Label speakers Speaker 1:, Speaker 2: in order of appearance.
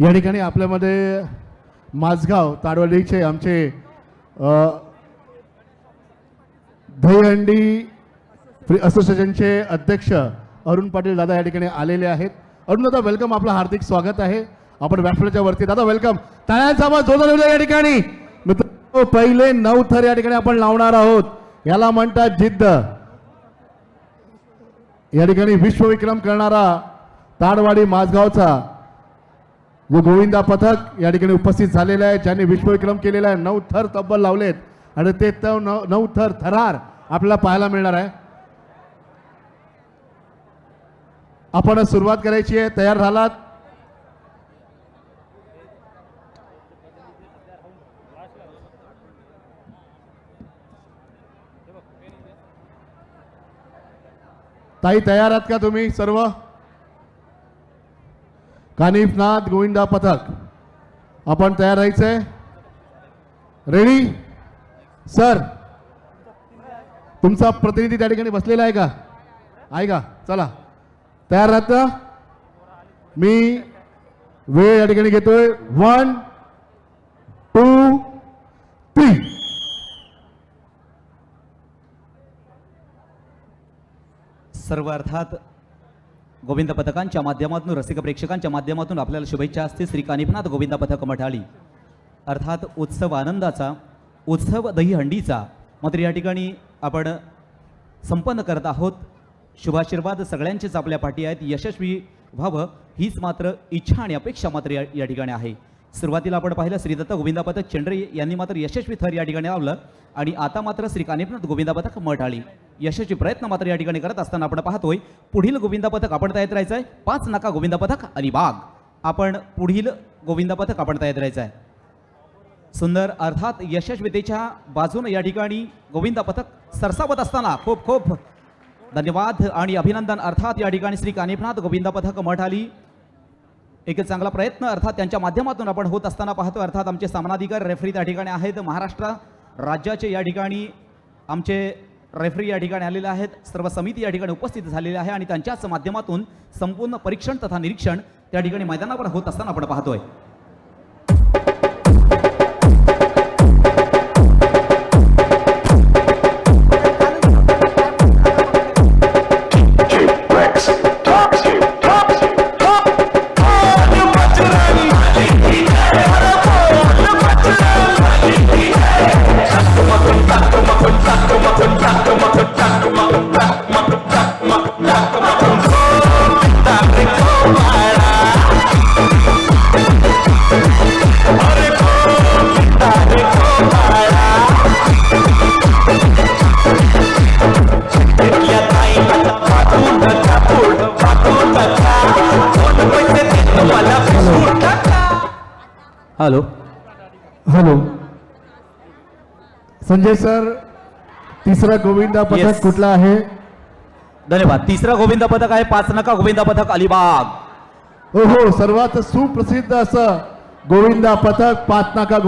Speaker 1: या ठिकाणी आपल्यामध्ये माझगाव ताडवलीचे आमचे अ, दहीहंडी फ्री असोसिएशनचे अध्यक्ष अरुण पाटील दादा या ठिकाणी आलेले आहेत. अरुण दादा वेलकम आपलं हार्दिक स्वागत आहे. आपण व्यासपीठाच्या वरती. दादा वेलकम टाळ्यांचा आवाज जोरदार या ठिकाणी. मित्र पहिले नऊ थर या ठिकाणी आपण लावणार आहोत. याला म्हणतात जिद्द. या ठिकाणी विश्वविक्रम करणारा ताडवाडी माझगावचा व गोविंदा पथक या ठिकाणी उपस्थित झालेलं आहे ज्यांनी विश्वविक्रम केलेला आहे नऊ थर तब्बल लावलेत आणि ते त नऊ नऊ थर थरार आपल्याला पाहायला मिळणार आहे. आपण सुरुवात करायची आहे तयार झालात? ताई तयार आहात का तुम्ही सर्व? कानिफनाथ गोविंदा पथक. आपण तयार राहायचंय रेडी सर तुमचा प्रतिनिधी त्या ठिकाणी बसलेला आहे का? आहे का? चला. तयार राहत? मी वेळ या ठिकाणी घेतोय. वन टू थ्री
Speaker 2: सर्व अर्थात गोविंद पथकांच्या माध्यमातून रसिक प्रेक्षकांच्या माध्यमातून आपल्याला शुभेच्छा असते. श्री कानिफनाथ गोविंद पथक मठाळी अर्थात उत्सव आनंदाचा उत्सव दहीहंडीचा. मात्र या ठिकाणी आपण संपन्न करत आहोत. शुभाशीर्वाद सगळ्यांचेच आपल्या पाठी आहेत. यशस्वी व्हावं हीच मात्र इच्छा आणि अपेक्षा मात्र या या ठिकाणी आहे. सुरुवातीला आपण पाहिलं श्रीदत्त गोविंदा पथक चेंडरे यांनी मात्र यशस्वी थर या ठिकाणी लावलं आणि आता मात्र श्री कानिपनाथ गोविंदा पथक मठाळी यशस्वी प्रयत्न मात्र या ठिकाणी करत असताना आपण पाहतोय पुढील गोविंदा पथक आपण तयार राहायचं आहे. पाच नका गोविंदा पथक अलिबाग आपण पुढील गोविंदा पथक आपण तयार राहायचं आहे. सुंदर अर्थात यशस्वीतेच्या बाजून या ठिकाणी गोविंदा पथक सरसावत असताना खूप खूप धन्यवाद आणि अभिनंदन. अर्थात या ठिकाणी श्री कानिपनाथ गोविंदा पथक मठ आली. एक चांगला प्रयत्न अर्थात त्यांच्या माध्यमातून आपण होत असताना पाहतो. अर्थात आमचे सामनाधिकार रेफरी त्या ठिकाणी आहेत. महाराष्ट्र राज्याचे या ठिकाणी आमचे रेफरी या ठिकाणी आलेले आहेत. सर्व समिती या ठिकाणी उपस्थित झालेली आहे आणि त्यांच्याच माध्यमातून संपूर्ण परीक्षण तथा निरीक्षण त्या ठिकाणी मैदानावर होत असताना आपण पाहतोय. हॅलो
Speaker 1: हेलो संजय सर तीसरा गोविंदा पथक
Speaker 2: Yes.
Speaker 1: कुठला आहे?
Speaker 2: धन्यवाद. तीसरा गोविंदा पथक है पाच नका गोविंदा पथक अलिबाग.
Speaker 1: हो हो सर्वात सुप्रसिद्ध असं गोविंदा पथक पाच नाका